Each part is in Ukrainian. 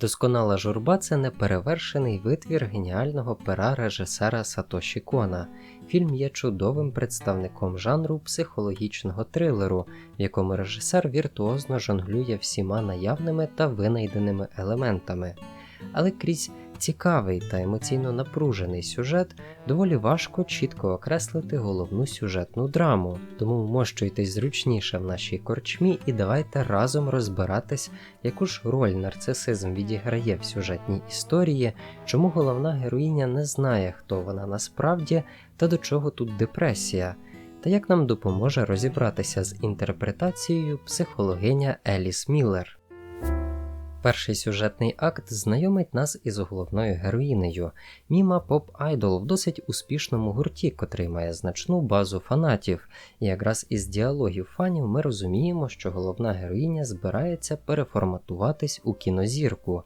Досконала журба це неперевершений витвір геніального пера режисера Сатоші Кона. Фільм є чудовим представником жанру психологічного трилеру, в якому режисер віртуозно жонглює всіма наявними та винайденими елементами. Але крізь цікавий та емоційно напружений сюжет доволі важко чітко окреслити головну сюжетну драму, тому вмощуйтесь зручніше в нашій корчмі і давайте разом розбиратись, яку ж роль нарцисизм відіграє в сюжетній історії, чому головна героїня не знає, хто вона насправді та до чого тут депресія, та як нам допоможе розібратися з інтерпретацією психологиня Еліс Міллер. Перший сюжетний акт знайомить нас із головною героїнею Міма Поп Айдол в досить успішному гурті, котрий має значну базу фанатів. І якраз із діалогів фанів ми розуміємо, що головна героїня збирається переформатуватись у кінозірку.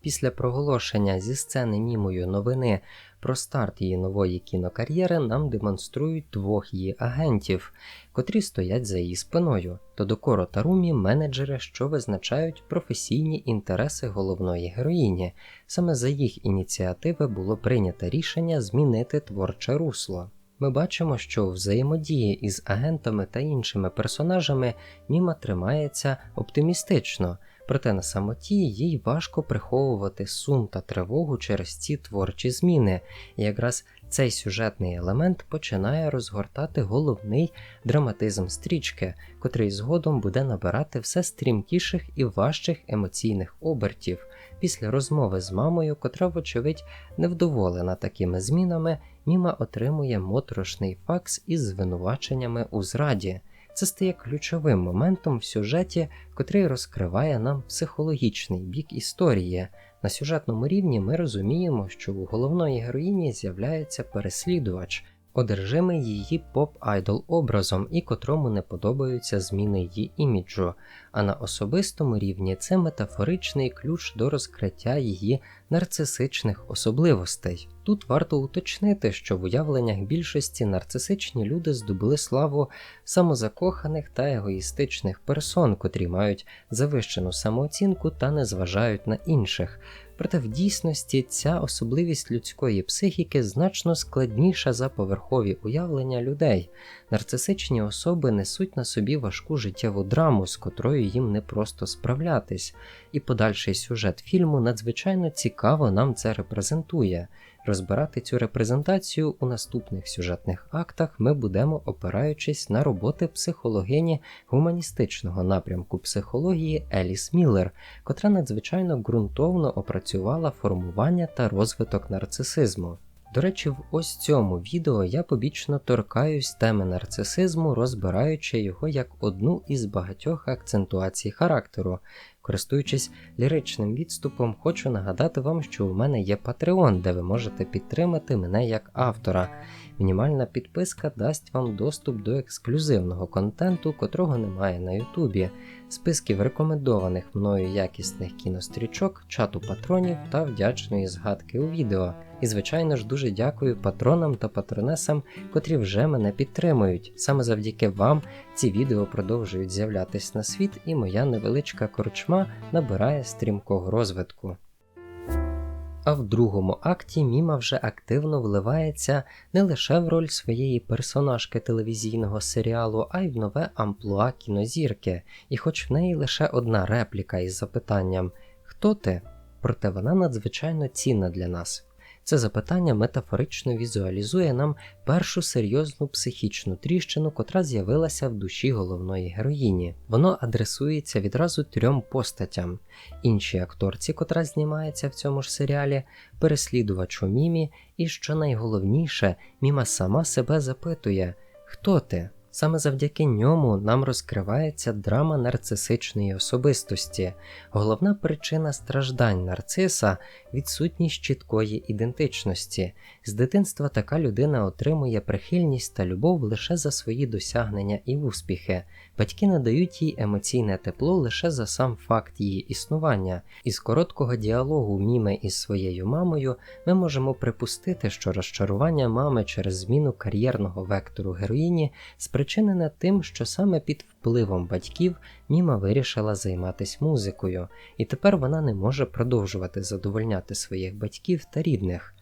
Після проголошення зі сцени мімою новини про старт її нової кінокар'єри нам демонструють двох її агентів, котрі стоять за її спиною. Тодокоро та Румі менеджери, що визначають професійні інтереси головної героїні. Саме за їх ініціативи було прийнято рішення змінити творче русло. Ми бачимо, що у взаємодії із агентами та іншими персонажами Міма тримається оптимістично. Проте на самоті їй важко приховувати сум та тривогу через ці творчі зміни, і якраз цей сюжетний елемент починає розгортати головний драматизм стрічки, котрий згодом буде набирати все стрімкіших і важчих емоційних обертів. Після розмови з мамою, котра, вочевидь, невдоволена такими змінами, Міма отримує моторошний факс із звинуваченнями у зраді. Це стає ключовим моментом в сюжеті, котрий розкриває нам психологічний бік історії. На сюжетному рівні ми розуміємо, що у головної героїні з'являється переслідувач, одержимий її поп-айдол образом і котрому не подобаються зміни її іміджу. А на особистому рівні це метафоричний ключ до розкриття її нарцисичних особливостей. Тут варто уточнити, що в уявленнях більшості нарцисичні люди здобули славу самозакоханих та егоїстичних персон, котрі мають завищену самооцінку та не зважають на інших. Проте в дійсності ця особливість людської психіки значно складніша за поверхові уявлення людей. Нарцисичні особи несуть на собі важку життєву драму, з котрою їм не просто справлятись, і подальший сюжет фільму надзвичайно цікаво нам це репрезентує. Розбирати цю репрезентацію у наступних сюжетних актах ми будемо опираючись на роботи психологині гуманістичного напрямку психології Еліс Міллер, котра надзвичайно ґрунтовно опрацювала формування та розвиток нарцисизму. До речі, в ось цьому відео я побічно торкаюсь теми нарцисизму, розбираючи його як одну із багатьох акцентуацій характеру. Користуючись ліричним відступом, хочу нагадати вам, що у мене є Patreon, де ви можете підтримати мене як автора. Мінімальна підписка дасть вам доступ до ексклюзивного контенту, котрого немає на Ютубі, списків рекомендованих мною якісних кінострічок, чату патронів та вдячної згадки у відео. І, звичайно ж, дуже дякую патронам та патронесам, котрі вже мене підтримують. Саме завдяки вам ці відео продовжують з'являтись на світ, і моя невеличка корчма набирає стрімкого розвитку. А в другому акті Міма вже активно вливається не лише в роль своєї персонажки телевізійного серіалу, а й в нове амплуа кінозірки, і хоч в неї лише одна репліка із запитанням Хто ти? Проте вона надзвичайно цінна для нас. Це запитання метафорично візуалізує нам першу серйозну психічну тріщину, котра з'явилася в душі головної героїні. Воно адресується відразу трьом постатям: іншій акторці, котра знімається в цьому ж серіалі, переслідувачу Мімі, і що найголовніше, Міма сама себе запитує: Хто ти? Саме завдяки ньому нам розкривається драма нарцисичної особистості. Головна причина страждань нарциса відсутність чіткої ідентичності. З дитинства така людина отримує прихильність та любов лише за свої досягнення і успіхи. Батьки надають їй емоційне тепло лише за сам факт її існування. Із короткого діалогу Міми із своєю мамою ми можемо припустити, що розчарування мами через зміну кар'єрного вектору героїні спричинить спричинене тим, що саме під впливом батьків Міма вирішила займатися музикою, і тепер вона не може продовжувати задовольняти своїх батьків та рідних.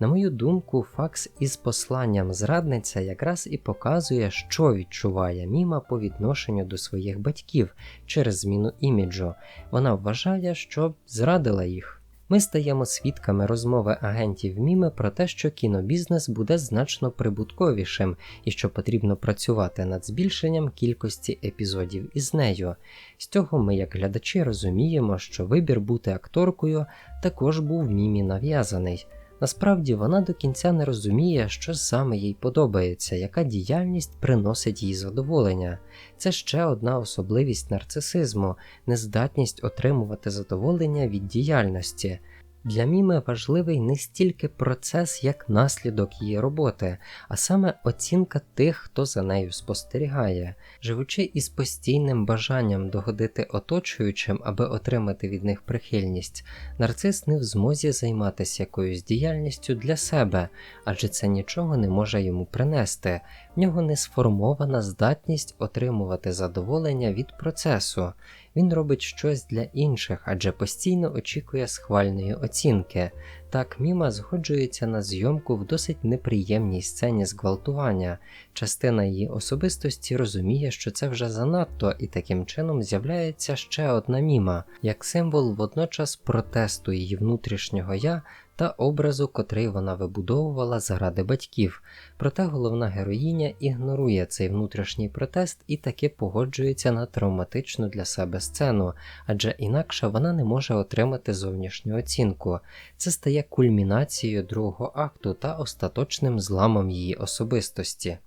На мою думку, факс із посланням зрадниця якраз і показує, що відчуває Міма по відношенню до своїх батьків через зміну іміджу. Вона вважає, що зрадила їх. Ми стаємо свідками розмови агентів Міми про те, що кінобізнес буде значно прибутковішим і що потрібно працювати над збільшенням кількості епізодів із нею. З цього ми, як глядачі, розуміємо, що вибір бути акторкою також був мімі нав'язаний. Насправді вона до кінця не розуміє, що саме їй подобається, яка діяльність приносить їй задоволення. Це ще одна особливість нарцисизму, нездатність отримувати задоволення від діяльності. Для Міми важливий не стільки процес, як наслідок її роботи, а саме оцінка тих, хто за нею спостерігає, живучи із постійним бажанням догодити оточуючим, аби отримати від них прихильність, нарцис не в змозі займатися якоюсь діяльністю для себе, адже це нічого не може йому принести, в нього не сформована здатність отримувати задоволення від процесу. Він робить щось для інших, адже постійно очікує схвальної оцінки. Так, Міма згоджується на зйомку в досить неприємній сцені зґвалтування. Частина її особистості розуміє, що це вже занадто, і таким чином з'являється ще одна міма, як символ водночас протесту її внутрішнього я та образу, котрий вона вибудовувала заради батьків. Проте головна героїня ігнорує цей внутрішній протест і таки погоджується на травматичну для себе сцену, адже інакше вона не може отримати зовнішню оцінку. Це стає кульмінацією другого акту та остаточним зламом її особистості.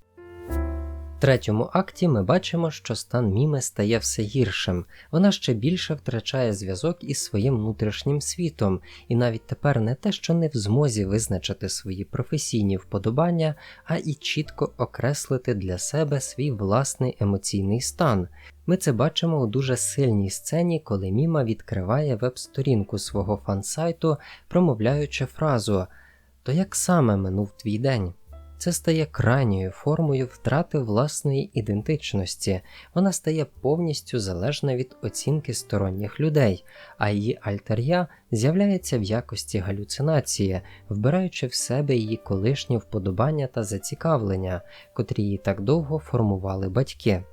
Третьому акті ми бачимо, що стан Міми стає все гіршим, вона ще більше втрачає зв'язок із своїм внутрішнім світом, і навіть тепер не те, що не в змозі визначити свої професійні вподобання, а і чітко окреслити для себе свій власний емоційний стан. Ми це бачимо у дуже сильній сцені, коли Міма відкриває веб-сторінку свого фан-сайту, промовляючи фразу То як саме минув твій день? Це стає крайньою формою втрати власної ідентичності, вона стає повністю залежна від оцінки сторонніх людей, а її альтер'я з'являється в якості галюцинації, вбираючи в себе її колишні вподобання та зацікавлення, котрі її так довго формували батьки.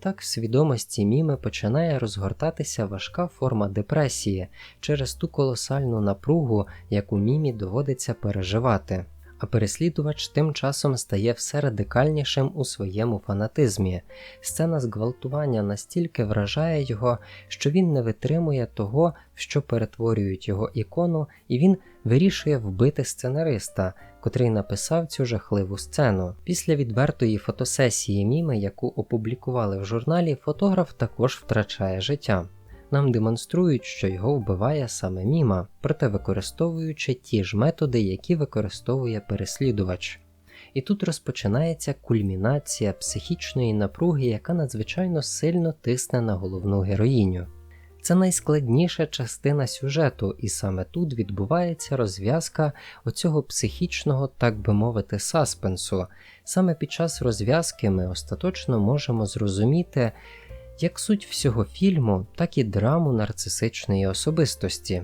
Так в свідомості Міми починає розгортатися важка форма депресії через ту колосальну напругу, яку Мімі доводиться переживати а переслідувач тим часом стає все радикальнішим у своєму фанатизмі. Сцена зґвалтування настільки вражає його, що він не витримує того, що перетворюють його ікону, і він вирішує вбити сценариста, котрий написав цю жахливу сцену. Після відвертої фотосесії Міми, яку опублікували в журналі, фотограф також втрачає життя нам демонструють, що його вбиває саме Міма, проте використовуючи ті ж методи, які використовує переслідувач. І тут розпочинається кульмінація психічної напруги, яка надзвичайно сильно тисне на головну героїню. Це найскладніша частина сюжету, і саме тут відбувається розв'язка оцього психічного, так би мовити, саспенсу. Саме під час розв'язки ми остаточно можемо зрозуміти, як суть всього фільму, так і драму нарцисичної особистості.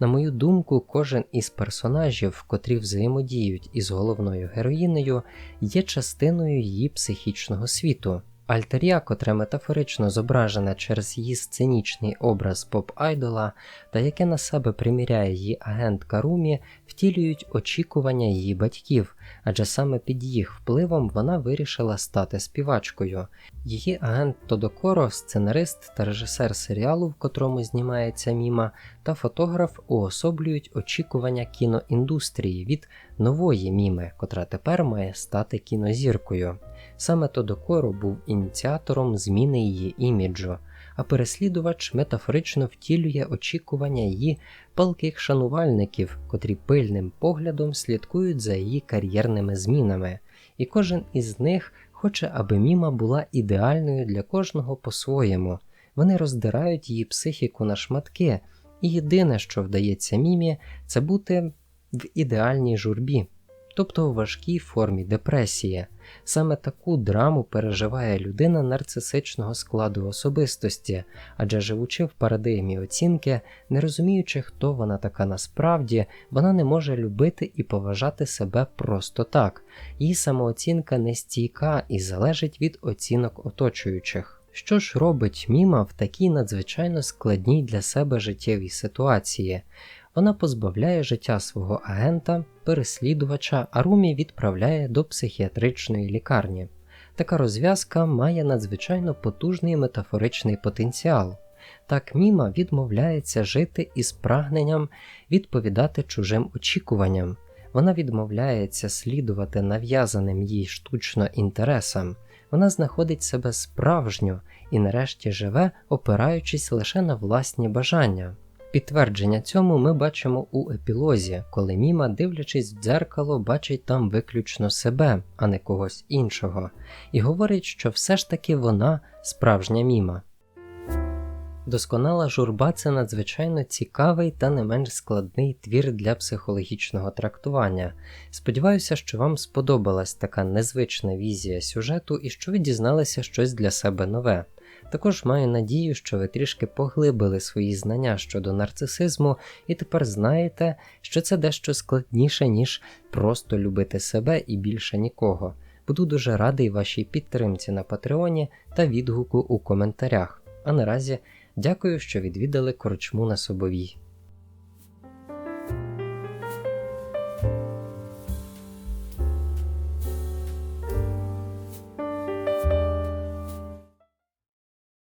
На мою думку, кожен із персонажів, котрі взаємодіють із головною героїнею, є частиною її психічного світу. Альтер'я, котре метафорично зображене через її сценічний образ поп-айдола та яке на себе приміряє її агент Карумі, втілюють очікування її батьків, адже саме під їх впливом вона вирішила стати співачкою. Її агент Тодокоро, сценарист та режисер серіалу, в котрому знімається Міма, та фотограф уособлюють очікування кіноіндустрії від нової міми, котра тепер має стати кінозіркою. Саме Тодокоро був ініціатором зміни її іміджу, а переслідувач метафорично втілює очікування її палких шанувальників, котрі пильним поглядом слідкують за її кар'єрними змінами, і кожен із них хоче, аби міма була ідеальною для кожного по-своєму. Вони роздирають її психіку на шматки, і єдине, що вдається мімі, це бути в ідеальній журбі. Тобто у важкій формі депресії. Саме таку драму переживає людина нарцисичного складу особистості, адже живучи в парадигмі оцінки, не розуміючи, хто вона така насправді, вона не може любити і поважати себе просто так. Її самооцінка нестійка і залежить від оцінок оточуючих. Що ж робить Міма в такій надзвичайно складній для себе життєвій ситуації? Вона позбавляє життя свого агента, переслідувача, а Румі відправляє до психіатричної лікарні. Така розв'язка має надзвичайно потужний метафоричний потенціал. Так Міма відмовляється жити із прагненням відповідати чужим очікуванням. Вона відмовляється слідувати нав'язаним їй штучно інтересам. Вона знаходить себе справжньо і нарешті живе, опираючись лише на власні бажання. Підтвердження цьому ми бачимо у епілозі, коли Міма, дивлячись в дзеркало, бачить там виключно себе, а не когось іншого, і говорить, що все ж таки вона справжня Міма. Досконала журба це надзвичайно цікавий та не менш складний твір для психологічного трактування. Сподіваюся, що вам сподобалась така незвична візія сюжету і що ви дізналися щось для себе нове. Також маю надію, що ви трішки поглибили свої знання щодо нарцисизму і тепер знаєте, що це дещо складніше, ніж просто любити себе і більше нікого. Буду дуже радий вашій підтримці на Патреоні та відгуку у коментарях. А наразі дякую, що відвідали корчму на Собовій.